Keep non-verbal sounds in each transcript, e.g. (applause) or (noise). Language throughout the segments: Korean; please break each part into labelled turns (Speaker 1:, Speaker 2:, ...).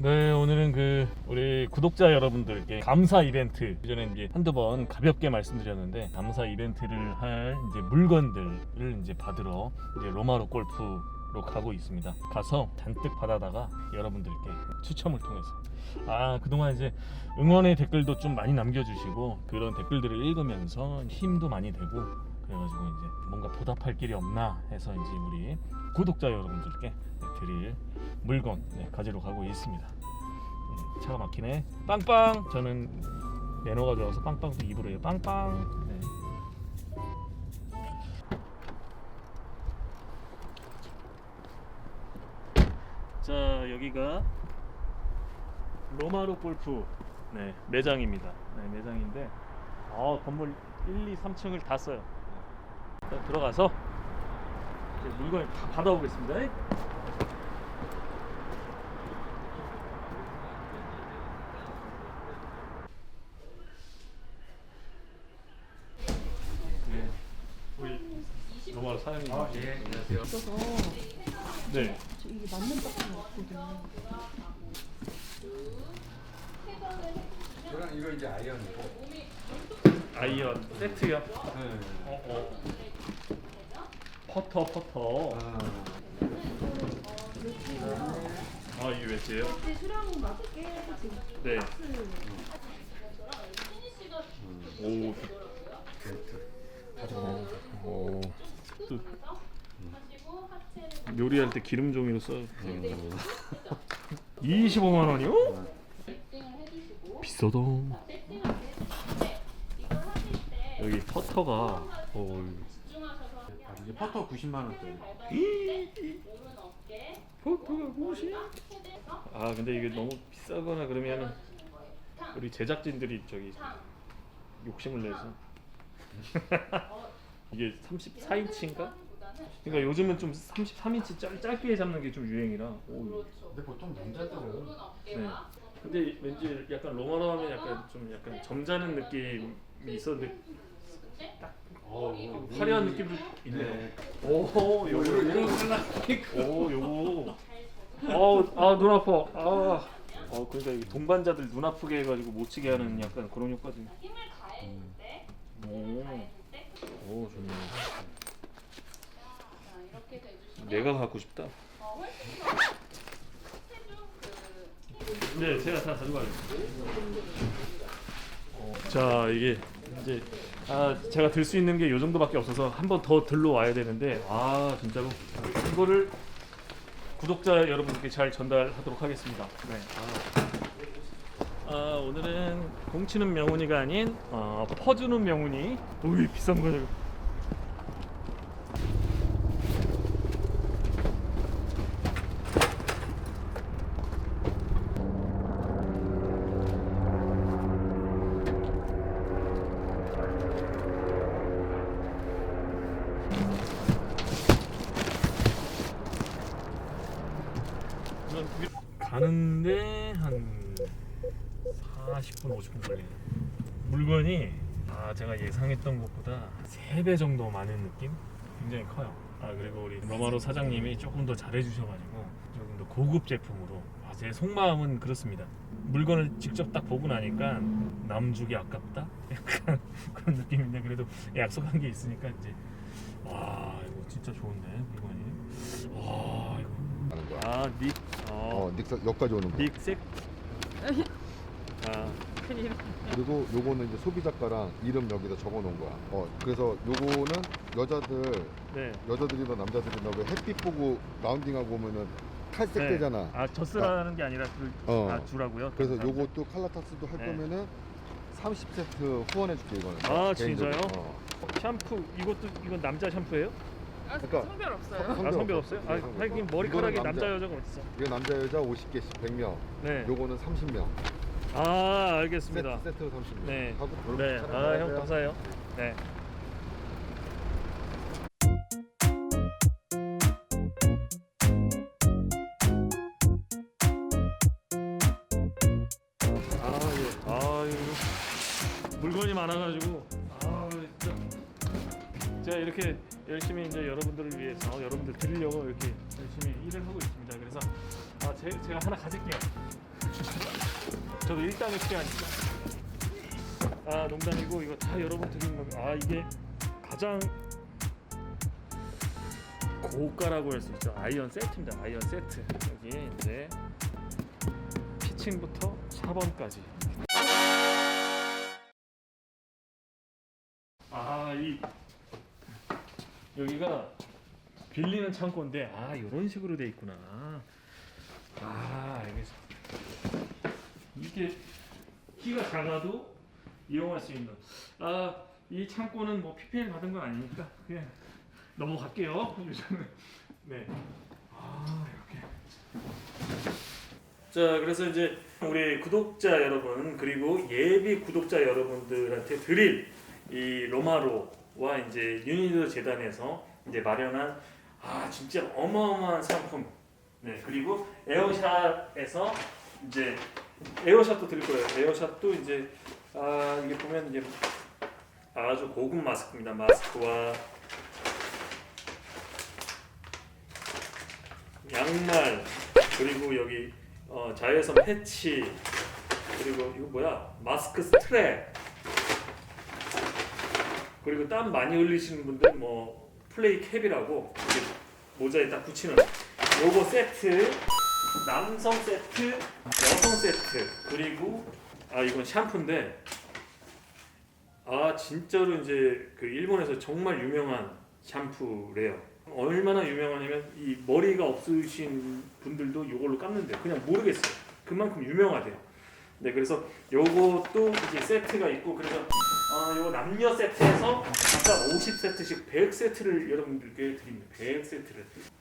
Speaker 1: 네, 오늘은 그 우리 구독자 여러분들께 감사 이벤트 전에 이제 한두 번 가볍게 말씀드렸는데 감사 이벤트를 할 이제 물건들을 이제 받으러 이제 로마로 골프 로 가고 있습니다. 가서 잔뜩 받아다가 여러분들께 추첨을 통해서 아 그동안 이제 응원의 댓글도 좀 많이 남겨주시고 그런 댓글들을 읽으면서 힘도 많이 되고 그래가지고 이제 뭔가 보답할 길이 없나 해서 이제 우리 구독자 여러분들께 네, 드릴 물건 네, 가지러 가고 있습니다. 네, 차가 막히네. 빵빵. 저는 매너가 좋아서 빵빵도 입으로 해요. 빵빵. 네. 자 여기가 로마로 골프 네, 매장입니다. 네, 매장인데 아 건물 1, 2, 3층을 다 써요. 일단 들어가서 이제 물건 다 받아오겠습니다. 네, 우리 로마로 사장님.
Speaker 2: 아, 예, 안녕하세요.
Speaker 3: 있어서
Speaker 1: 네.
Speaker 3: 저 이게 맞는 박스가 없거든요.
Speaker 2: 저랑 이거 이제 아이언이고.
Speaker 1: 아이언 세트요.
Speaker 2: 네.
Speaker 1: 어, 어. 퍼터 퍼터.
Speaker 2: 아,
Speaker 1: 아 이게 웨지예요?
Speaker 3: 수량 맞게 지금
Speaker 1: 네. 오.
Speaker 2: 벨트.
Speaker 1: 오. 또 요리할 때 기름 종이로 써. 25만 원이요? 비싸다. 여기 퍼터가 오.
Speaker 2: 아, 이제 퍼터 90만 원짜리.
Speaker 1: 포토가 무엇이? 아 근데 이게 너무 비싸거나 그러면 우리 제작진들이 저기 욕심을 내서 (laughs) 이게 34인치인가? 그러니까 요즘은 좀 33인치 짧, 짧게 잡는 게 좀 유행이라 오,
Speaker 2: 근데 보통 남자들은
Speaker 1: 네. 근데 왠지 약간 로마로 하면 약간 좀 약간 점잖은 느낌이 있었는데
Speaker 2: 어,
Speaker 1: 화려한 느낌도 있네요. 오, 요거
Speaker 2: 요거
Speaker 1: 오, 요거. 어, 아, 눈 아파. 아. 어, 그러니까 이 동반자들 눈 아프게 해가지고 못 치게 하는 약간 그런 효과도. 오, 오, 좋네. 내가 갖고 싶다. 네, 제가 다 가져가겠습니다. 어, 자, 이게 이제 아, 제가 들 수 있는 게 요 정도밖에 없어서 한 번 더 들러 와야 되는데 아, 진짜로 이거를 구독자 여러분께 잘 전달하도록 하겠습니다. 네. 아, 아, 오늘은 공치는 명운이가 아닌 어, 퍼주는 명운이. 오이 비싼 거죠. 가는데 한 40분 50분 걸리네 물건이 아 제가 예상했던 것보다 3배 정도 많은 느낌? 굉장히 커요 아 그리고 우리 로마로 사장님이 조금 더 잘해주셔가지고 조금 더 고급 제품으로 아, 제 속마음은 그렇습니다 물건을 직접 딱 보고 나니까 남 주기 아깝다? (laughs) 약간 그런 느낌인데 그래도 약속한 게 있으니까 이제 와 이거 진짜 좋은데 물건이 와 이거
Speaker 4: 하는 거야.
Speaker 1: 아, 닉,
Speaker 4: 어,
Speaker 1: 어,
Speaker 4: 닉스 여기까지 오는 거.
Speaker 1: 닉색. (laughs) 아,
Speaker 4: 그리고 요거는 이제 소비자가랑 이름 여기다 적어 놓은 거야. 어, 그래서 요거는 여자들
Speaker 1: 네.
Speaker 4: 여자들이나 남자들이나 왜 햇빛 보고 라운딩하고 오면은 탈색되잖아.
Speaker 1: 아, 젖스라는 게 아니라 그,
Speaker 4: 어.
Speaker 1: 아, 주라고요?
Speaker 4: 그래서
Speaker 1: 사람들?
Speaker 4: 요것도 칼라 타스도 할
Speaker 1: 네.
Speaker 4: 거면은 30세트 후원해 줄게 이거는.
Speaker 1: 아,
Speaker 4: 개인적으로.
Speaker 1: 진짜요?
Speaker 4: 어.
Speaker 1: 샴푸, 이것도, 이건 남자 샴푸예요?
Speaker 4: 그러니까
Speaker 3: 성별 없어요.
Speaker 4: 성-
Speaker 1: 아, 성별
Speaker 4: 없어.
Speaker 1: 없어요? 아,
Speaker 4: 네, 성별
Speaker 1: 하긴
Speaker 4: 없어.
Speaker 1: 머리카락이
Speaker 4: 이거는
Speaker 1: 남자, 여자가 어딨어?
Speaker 4: 이거 남자 여자 50개씩 100명.
Speaker 1: 네.
Speaker 4: 요거는 30명.
Speaker 1: 아, 알겠습니다.
Speaker 4: 세트 세트로 30명.
Speaker 1: 네.
Speaker 4: 하고
Speaker 1: 네. 아. 형 감사해요. 네. 아, 예. 아, 이거 물건이 많아가지고 아, 진짜 제가 이렇게 열심히 이제 여러분들을 위해서 여러분들 드리려고 이렇게 열심히 일을 하고 있습니다. 그래서 아, 제, 제가 하나 가질게요. 저도 일당이 필요하니까. 아 농담이고 이거 다 여러분 드리는 건아 이게 가장 고가라고 할 수 있죠. 아이언 세트입니다. 아이언 세트 여기 이제 피칭부터 샤번까지. 아 이 여기가 빌리는 창고인데 아 이런 식으로 돼 있구나. 아 알겠어. 이게 키가 작아도 이용할 수 있는. 아 이 창고는 뭐 PPL 받은 건 아니니까 그냥 넘어갈게요. 요즘은 (laughs) 네. 아 이렇게. 자 그래서 이제 우리 구독자 여러분 그리고 예비 구독자 여러분들한테 드릴 이 로마로와 이제 유니드 재단에서 이제 마련한 아 진짜 어마어마한 상품 네 그리고 에어샷에서 이제 에어샷도 드릴 거예요. 에어샷도 이제 아 이게 보면 이제 아주 고급 마스크입니다. 마스크와 양말 그리고 여기 어, 자외선 패치 그리고 이거 뭐야? 마스크 스트랩 그리고 땀 많이 흘리시는 분들 뭐 플레이 캡이라고 모자에 딱 붙이는 요거 세트 남성 세트 여성 세트. 그리고 아 이건 샴푸인데 아 진짜로 이제 그 일본에서 정말 유명한 샴푸래요. 얼마나 유명하냐면 이 머리가 없으신 분들도 이걸로 감는데 그냥 모르겠어요. 그만큼 유명하대요. 네 그래서 요것도 이제 세트가 있고 그래서 어, 요 남녀 세트에서 각각 50세트씩 100세트를 여러분들께 드립니다. 100세트를.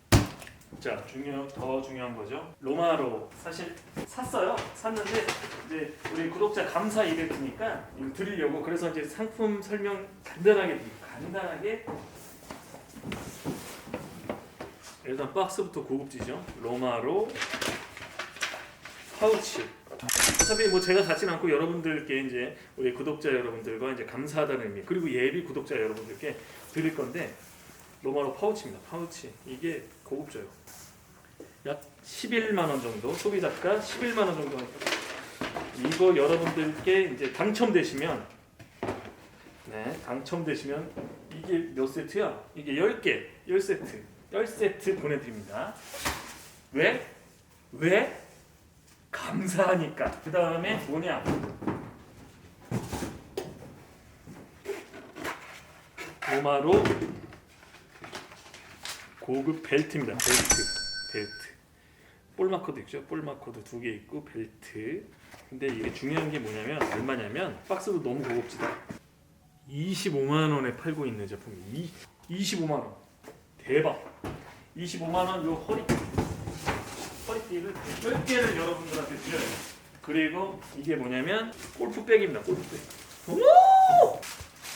Speaker 1: 자, 중요 더 중요한 거죠. 로마로 사실 샀어요. 샀는데 이제 우리 구독자 감사 이벤트니까 이거 드리려고 그래서 이제 상품 설명 간단하게. 간단하게 일단 박스부터 고급지죠. 로마로 파우치. 어차피 뭐 제가 사진 않고 여러분들께 이제 우리 구독자 여러분들과 이제 감사하다는 의미 그리고 예비 구독자 여러분들께 드릴 건데 로마로 파우치입니다. 파우치 이게 고급져요. 약 11만 원 정도 소비자가 11만 원 정도 하니까 이거 여러분들께 이제 당첨되시면 네 당첨되시면 이게 몇 세트야? 이게 10개 10세트 10세트 보내드립니다. 왜? 왜? 감사하니까. 그 다음에 뭐냐? 로마로 고급 벨트입니다. 벨트, 벨트. 볼 마커도 있죠. 볼 마커도 두 개 있고 벨트. 근데 이게 중요한 게 뭐냐면 얼마냐면 박스도 너무 고급지다. 25만 원에 팔고 있는 제품이 이 25만 원. 대박. 25만 원요 허리 허리띠를 10개를 여러분들한테 드려요. 그리고 이게 뭐냐면 골프백입니다. 골프백. 어머!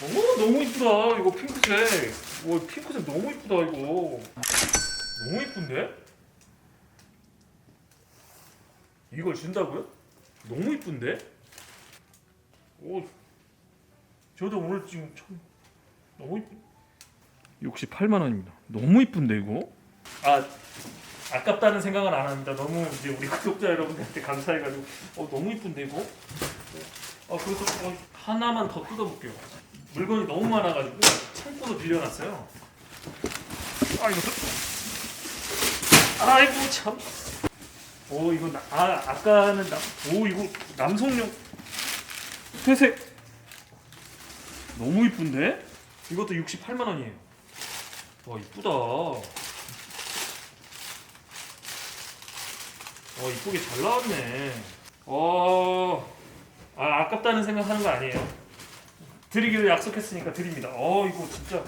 Speaker 1: 어머 너무 이쁘다. 이거 핑크색. 와 핑크색 너무 이쁘다 이거. 너무 이쁜데? 이걸 준다고요? 너무 이쁜데? 오, 저도 오늘 지금 처음 너무 이쁘. 68만 원입니다. 너무 이쁜데 이거? 아 아깝다는 생각은 안 합니다. 너무 이제 우리 구독자 여러분들한테 감사해가지고 어 너무 이쁜데 이거? 어 그래서 어, 하나만 더 뜯어볼게요. 물건이 너무 많아가지고 창고도 빌려놨어요. 아 이거 또- 아이고 참. 오 이거 나, 아 아까는 나, 오 이거 남성용 회색 너무 이쁜데? 이것도 68만 원이에요. 와 이쁘다. 어 이쁘게 잘 나왔네. 어, 아 아깝다는 생각하는 거 아니에요. 드리기로 약속했으니까 드립니다. 어 이거 진짜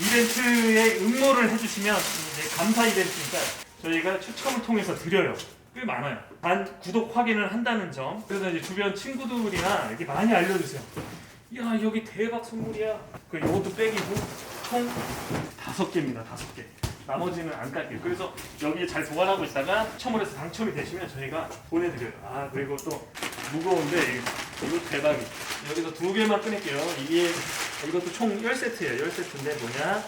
Speaker 1: 이벤트에 응모를 해주시면 이제 감사 이벤트니까 저희가 추첨을 통해서 드려요. 꽤 많아요. 단 구독 확인을 한다는 점. 그래서 이제 주변 친구들이나 이렇게 많이 알려주세요. 야 여기 대박 선물이야. 그 이것도 빼기고 총 다섯 개입니다. 다섯 개. 나머지는 안 깔게요. 그래서 여기에 잘 보관하고 있다가 추첨을 해서 당첨이 되시면 저희가 보내드려요. 아 그리고 또 무거운데 이거 대박이. 여기서 두 개만 꺼낼게요. 이게 이것도 총 10세트예요. 10세트인데 뭐냐?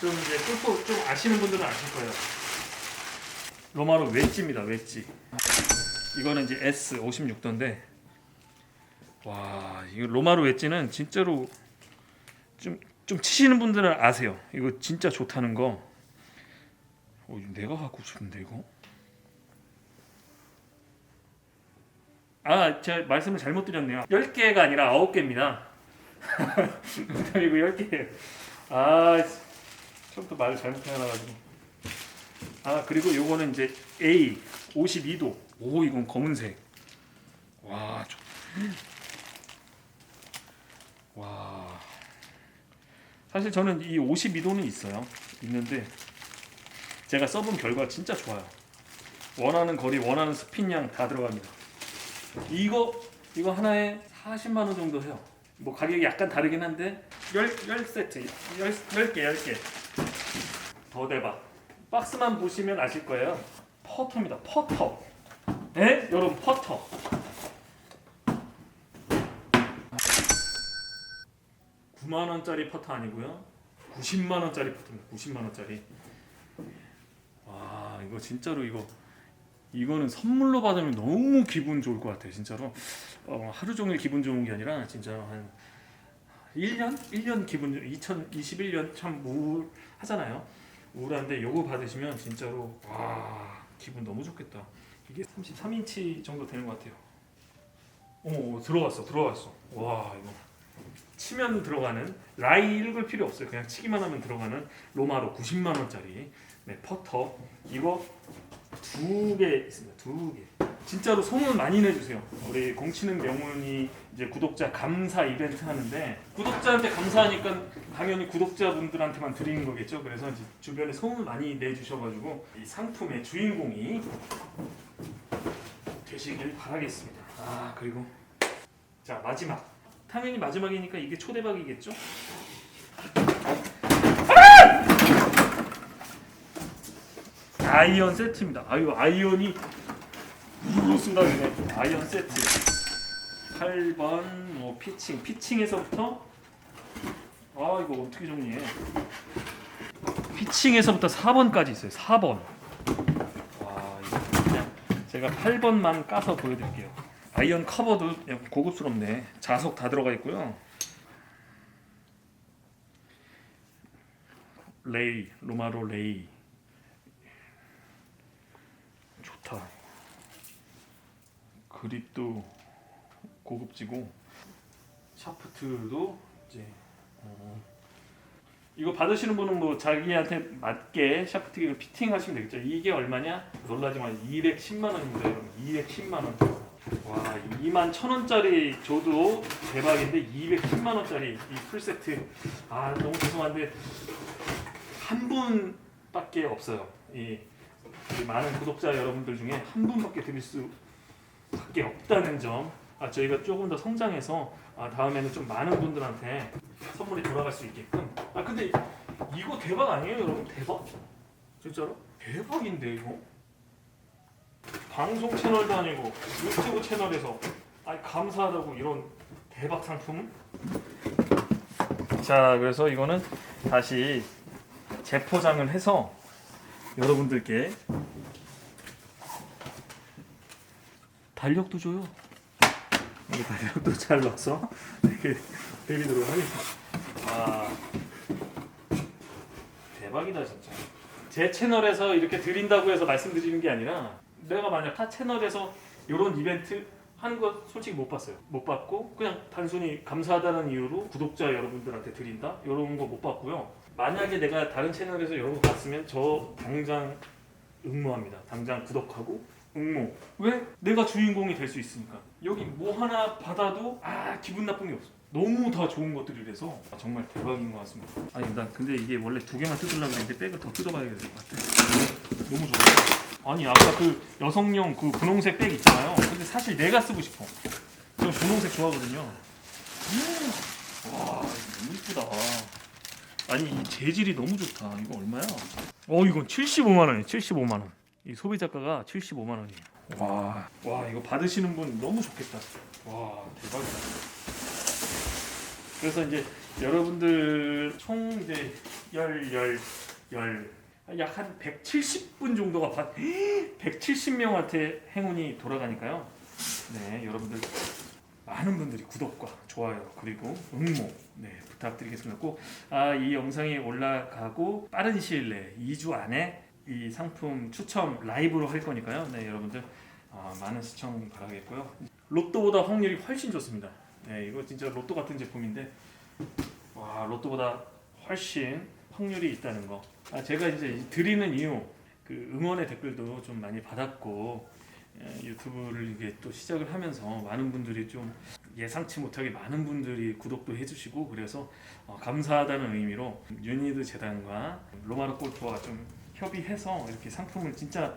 Speaker 1: 좀 이제 골프 좀 아시는 분들은 아실 거예요. 로마로 웨지입니다. 웨지. 이거는 이제 S 56도인데 와 이거 로마로 웨지는 진짜로 좀 좀 치시는 분들은 아세요. 이거 진짜 좋다는 거. 어, 내가 갖고 싶은데 이거. 아, 제가 말씀을 잘못 드렸네요. 10개가 아니라 9개입니다. (laughs) 이거 10개예요. 아, 처음부터 말을 잘못 해놔가지고. 아, 그리고 요거는 이제 A 52도. 오, 이건 검은색. 와, 좋. 와. 사실 저는 이 52도는 있어요. 있는데 제가 써본 결과 진짜 좋아요. 원하는 거리, 원하는 스핀량 다 들어갑니다. 이거 이거 하나에 40만 원 정도 해요. 뭐 가격이 약간 다르긴 한데 10, 10 세트, 10, 10개, 10개. 더 대박. 박스만 보시면 아실 거예요. 퍼터입니다. 퍼터. 네? 여러분 퍼터. 구만 원짜리 퍼터 아니고요. 90만 원짜리 퍼터입니다. 90만 원짜리. 와 이거 진짜로 이거 이거는 선물로 받으면 너무 기분 좋을 것 같아요. 진짜로 어, 하루 종일 기분 좋은 게 아니라 진짜 한 1년? 1년 기분 2021년 참 우울하잖아요. 우울한데 요거 받으시면 진짜로 와 기분 너무 좋겠다. 이게 33인치 정도 되는 것 같아요. 오 들어갔어 들어갔어. 와 이거 치면 들어가는 라이 읽을 필요 없어요. 그냥 치기만 하면 들어가는 로마로 90만 원짜리 네, 퍼터 이거 두 개 있습니다. 두 개. 진짜로 소문 많이 내주세요. 우리 공치는 명문이 이제 구독자 감사 이벤트 하는데 구독자한테 감사하니까 당연히 구독자분들한테만 드리는 거겠죠. 그래서 이제 주변에 소문 많이 내주셔가지고 이 상품의 주인공이 되시길 바라겠습니다. 아 그리고 자 마지막 당연히 마지막이니까 이게 초대박이겠죠. 아이언 세트입니다. 아유 아이언이 무슨 순간이네. 아이언 세트. 8번 뭐 피칭 피칭에서부터 아 이거 어떻게 정리해? 피칭에서부터 4번까지 있어요. 4번. 와 이거 그냥 제가 8번만 까서 보여드릴게요. 아이언 커버도 고급스럽네. 자석 다 들어가 있고요. 레이 로마로 레이 좋다. 그립도 고급지고 샤프트도 이제 어, 이거 받으시는 분은 뭐 자기한테 맞게 샤프트를 피팅하시면 되겠죠. 이게 얼마냐? 놀라지 마세요. 210만 원입니다, 여러분. 210만 원. 와, 2만 1천 원짜리 줘도 대박인데 210만 원짜리 이 풀 세트. 아, 너무 죄송한데 한 분밖에 없어요. 이 많은 구독자 여러분들 중에 한 분밖에 드릴 수밖에 없다는 점. 아 저희가 조금 더 성장해서 아, 다음에는 좀 많은 분들한테 선물이 돌아갈 수 있게끔. 아 근데 이거 대박 아니에요, 여러분? 대박? 진짜로? 대박인데 이거? 방송 채널도 아니고 유튜브 채널에서 아니 감사하다고 이런 대박 상품? 자, 그래서 이거는 다시 재포장을 해서 여러분들께 달력도 줘요. 이 달력도 잘 넣어서 이렇게 드리도록 하겠습니다. 와 대박이다 진짜. 제 채널에서 이렇게 드린다고 해서 말씀드리는 게 아니라 내가 만약 타 채널에서 이런 이벤트 하는 거 솔직히 못 봤어요. 못 봤고 그냥 단순히 감사하다는 이유로 구독자 여러분들한테 드린다 이런 거 못 봤고요. 만약에 내가 다른 채널에서 이런 거 봤으면 저 당장 응모합니다. 당장 구독하고 응모. 왜? 내가 주인공이 될 수 있으니까. 여기 뭐 하나 받아도 아 기분 나쁜 게 없어. 너무 다 좋은 것들이라서 아, 정말 대박인 것 같습니다. 아니 나 근데 이게 원래 두 개만 뜯으려고 했는데 백을 더 뜯어봐야 될 것 같아. 너무 좋아. 아니 아까 그 여성용 그 분홍색 백 있잖아요. 근데 사실 내가 쓰고 싶어. 저 분홍색 좋아하거든요. 음. 와 너무 이쁘다. 아니 이 재질이 너무 좋다. 이거 얼마야? 어 이건 75만 원이에요. 75만 원. 이 소비 자가가 75만 원이에요. 와, 와 이거 받으시는 분 너무 좋겠다. 와 대박이다. 그래서 이제 여러분들 총 이제 열열열 약 한 170분 정도가 받 170명한테 (gasps) 행운이 돌아가니까요. 네, 여러분들 많은 분들이 구독과 좋아요 그리고 응모 네, 부탁드리겠습니다. 꼭 아, 이 영상이 올라가고 빠른 시일 내에 2주 안에 이 상품 추첨 라이브로 할 거니까요. 네, 여러분들 아, 많은 시청 바라겠고요. 로또보다 확률이 훨씬 좋습니다. 네, 이거 진짜 로또 같은 제품인데 와 로또보다 훨씬 확률이 있다는 거. 아, 제가 이제 드리는 이유 그 응원의 댓글도 좀 많이 받았고 예, 유튜브를 이게 또 시작을 하면서 많은 분들이 좀 예상치 못하게 많은 분들이 구독도 해주시고 그래서 어, 감사하다는 의미로 유니드 재단과 로마노 골프와 좀 협의해서 이렇게 상품을 진짜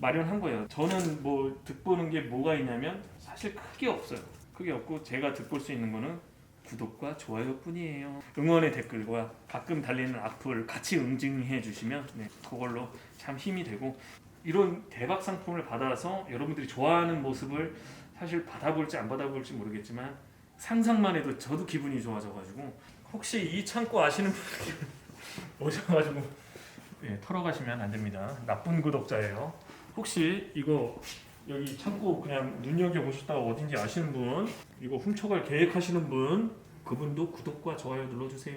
Speaker 1: 마련한 거예요. 저는 뭐 득보는 게 뭐가 있냐면 사실 크게 없어요. 크게 없고 제가 득볼 수 있는 거는 구독과 좋아요 뿐이에요. 응원의 댓글과 가끔 달리는 악플 같이 응징해 주시면 네, 그걸로 참 힘이 되고 이런 대박 상품을 받아서 여러분들이 좋아하는 모습을 사실 받아볼지 안 받아볼지 모르겠지만 상상만 해도 저도 기분이 좋아져가지고 혹시 이 창고 아시는 분들 (laughs) 오셔가지고 예, 털어가시면 안 됩니다. 나쁜 구독자예요. 혹시 이거 여기 창고 그냥 눈여겨 보셨다가 어딘지 아시는 분, 이거 훔쳐갈 계획하시는 분, 그분도 구독과 좋아요 눌러주세요.